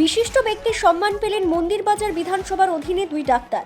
বিশিষ্ট ব্যক্তির সম্মান পেলেন মন্দিরবাজার বিধানসভার অধীনে দুই ডাক্তার।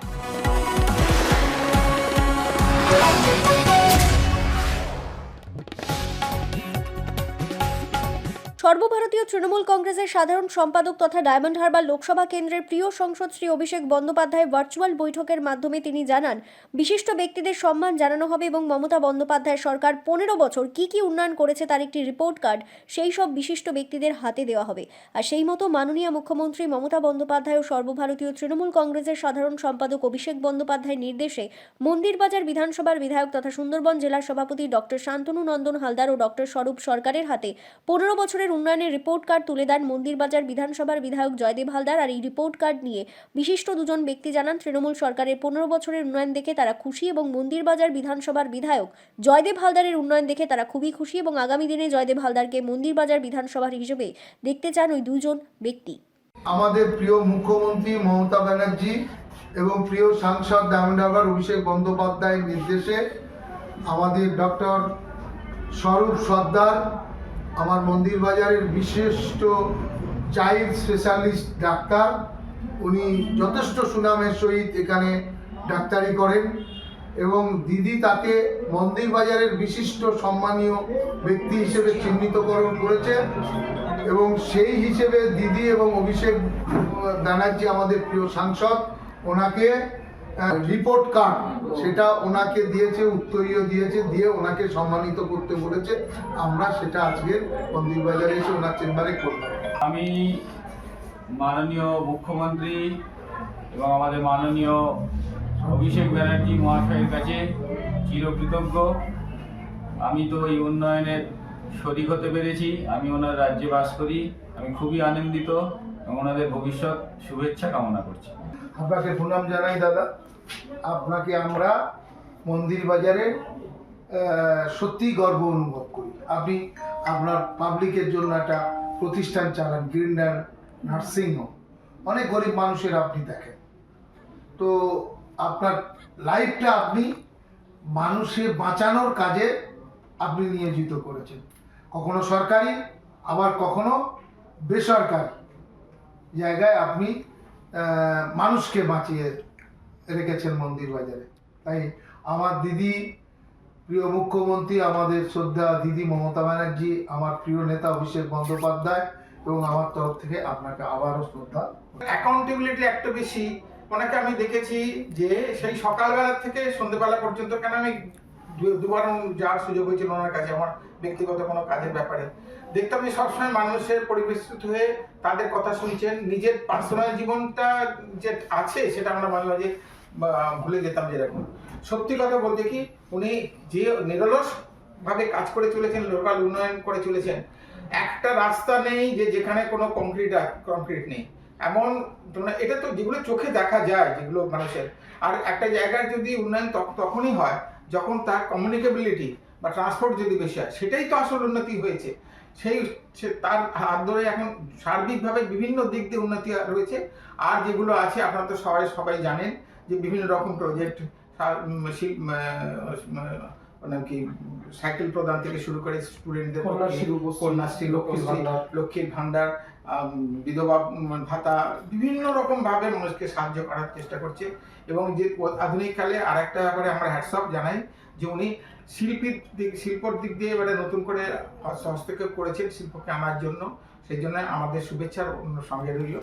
সর্বভারতীয় তৃণমূল কংগ্রেসের সাধারণ সম্পাদক তথা ডায়মন্ড হারবার লোকসভা কেন্দ্রের প্রিয় সংসদ শ্রী অভিষেক বন্দ্যোপাধ্যায় ভার্চুয়াল বৈঠকের মাধ্যমে তিনি জানান, বিশিষ্ট ব্যক্তিদের সম্মান জানানো হবে এবং মমতা বন্দ্যোপাধ্যায় সরকার পনেরো বছর কি কি উন্নয়ন করেছে তার একটি রিপোর্ট কার্ড সেই সব বিশিষ্ট ব্যক্তিদের হাতে দেওয়া হবে। আর সেই মতো মাননীয় মুখ্যমন্ত্রী মমতা বন্দ্যোপাধ্যায় ও সর্বভারতীয় তৃণমূল কংগ্রেসের সাধারণ সম্পাদক অভিষেক বন্দ্যোপাধ্যায়ের নির্দেশে মন্দিরবাজার বিধানসভার বিধায়ক তথা সুন্দরবন জেলার সভাপতি ডক্টর শান্তনু নন্দন হালদার ও ডক্টর স্বরূপ সরকারের হাতে পনেরো বছরের উন্নয়নের রিপোর্ট কার্ড তুলে দেন মন্দিরবাজার বিধানসভার বিধায়ক জয়দেব হালদার। আর এই রিপোর্ট কার্ড নিয়ে বিশিষ্ট দুজন ব্যক্তি জানান, তৃণমূল সরকারের পনেরো বছরের উন্নয়ন দেখে তারা খুশি এবং মন্দিরবাজার বিধানসভার বিধায়ক জয়দেব হালদারের উন্নয়ন দেখে তারা খুবই খুশি এবং আগামী দিনে জয়দেব হালদারকে মন্দিরবাজার বিধানসভার হিসেবে দেখতে চান ওই দুজন ব্যক্তি। আমাদের প্রিয় মুখ্যমন্ত্রী মমতা ব্যানার্জি এবং প্রিয় সাংসদ ডায়মন্ডারবার অভিষেক বন্দ্যোপাধ্যায়ের নির্দেশে আমাদের ডক্টর স্বরূপ সর্দার আমার মন্দির বাজারের বিশিষ্ট চাইল্ড স্পেশালিস্ট ডাক্তার, উনি যথেষ্ট সুনামের সহিত এখানে ডাক্তারি করেন এবং দিদি তাকে মন্দির বাজারের বিশিষ্ট সম্মানীয় ব্যক্তি হিসেবে চিহ্নিতকরণ করেছে এবং সেই হিসেবে দিদি এবং অভিষেক ব্যানার্জি আমাদের প্রিয় সাংসদ, ওনাকে রিপোর্ট কার্ড সেটা ওনাকে দিয়েছে, উত্তরীয় দিয়েছে, দিয়ে ওনাকে সম্মানিত করতে বলেছে। আমরা সেটা আজকে মন্দির বাজারে এসে ওনার চেম্বারে করলাম। আমি মাননীয় মুখ্যমন্ত্রী এবং আমাদের মাননীয় অভিষেক ব্যানার্জি মহাশয়ের কাছে চিরকৃতজ্ঞ। আমি তো এই উন্নয়নের শরিক হতে পেরেছি, আমি ওনার রাজ্যে বাস করি, আমি খুবই আনন্দিত এবং ওনাদের ভবিষ্যৎ শুভেচ্ছা কামনা করছি। আপনাকে প্রণাম জানাই, দাদা। আপনাকে আমরা মন্দির বাজারে সত্যিই গর্ব অনুভব করি। আপনি আপনার পাবলিকের জন্য একটা প্রতিষ্ঠান চালান গ্রিন্ডার নার্সিং হোম অনেক গরিব মানুষের আপনি দেখেন। তো আপনার লাইফটা আপনি মানুষের বাঁচানোর কাজে আপনি নিয়োজিত করেছেন। কখনো সরকারি, আবার কখনো বেসরকারি জায়গায় আপনি মানুষকে বাঁচিয়ে রেখেছেন মন্দির বাজারে তাই আমার দিদি, প্রিয় মুখ্যমন্ত্রী, আমাদের শ্রদ্ধা দিদি মমতা ব্যানার্জি, আমার প্রিয় নেতা অভিষেক বন্দ্যোপাধ্যায় এবং আমার তরফ থেকে আপনাকে আবারও শ্রদ্ধা। অ্যাকাউন্টেবিলিটি একটা বেশি। অনেকে আমি দেখেছি যে সেই সকালবেলা থেকে সন্ধ্যেবেলা পর্যন্ত কেন আমি দুবার যাওয়ার সুযোগ হয়েছিল ওনার কাছে, আমার ব্যক্তিগত কোনো কাজের ব্যাপারে। দেখতাম যে সবসময় মানুষের পরিবেষ্টিত হয়ে তাদের কথা শুনছেন, নিজের পার্সোনাল জীবনটা যে আছে সেটা আমরা মাঝে মাঝে ভুলে যেতাম যেরকম। সত্যি কথা বলতে কি, উনি যে নিরলস ভাবে কাজ করে চলেছেন, লোকাল উন্নয়ন করে চলেছেন, একটা রাস্তা নেই যে যেখানে কোনো কংক্রিট কংক্রিট নেই। এমন এটা তো যেগুলো চোখে দেখা যায়, যেগুলো মানুষের। আর একটা জায়গার যদি উন্নয়ন তখ- তখনই হয় যখন তার কমিউনিকেবিলিটি বা ট্রান্সপোর্ট যদি বেশি হয়, সেটাই তো আসল উন্নতি হয়েছে। সেই সে- তার হাত ধরে এখন সার্বিকভাবে বিভিন্ন দিক দিয়ে উন্নতি রয়েছে। আর যেগুলো আছে, আপনারা তো সবাই সবাই জানেন যে বিভিন্ন রকম প্রজেক্ট নাম কি সাইকেল প্রদান থেকে শুরু করে স্টুডেন্টদের কন্যাশ্রী, রূপশ্রী, লক্ষ্মীর ভাণ্ডার। বিধবা ভাতা বিভিন্ন রকম ভাবে মানুষকে সাহায্য করার চেষ্টা করছে। এবং যে আধুনিক কালে আর একটা ব্যাপারে আমরা হ্যাটসঅপ জানাই যে উনি শিল্পীর দিক শিল্পর দিক দিয়ে এবারে নতুন করে হস্তক্ষেপ করেছেন শিল্পকে আনার জন্য। সেই জন্য আমাদের শুভেচ্ছার সঙ্গে রইল।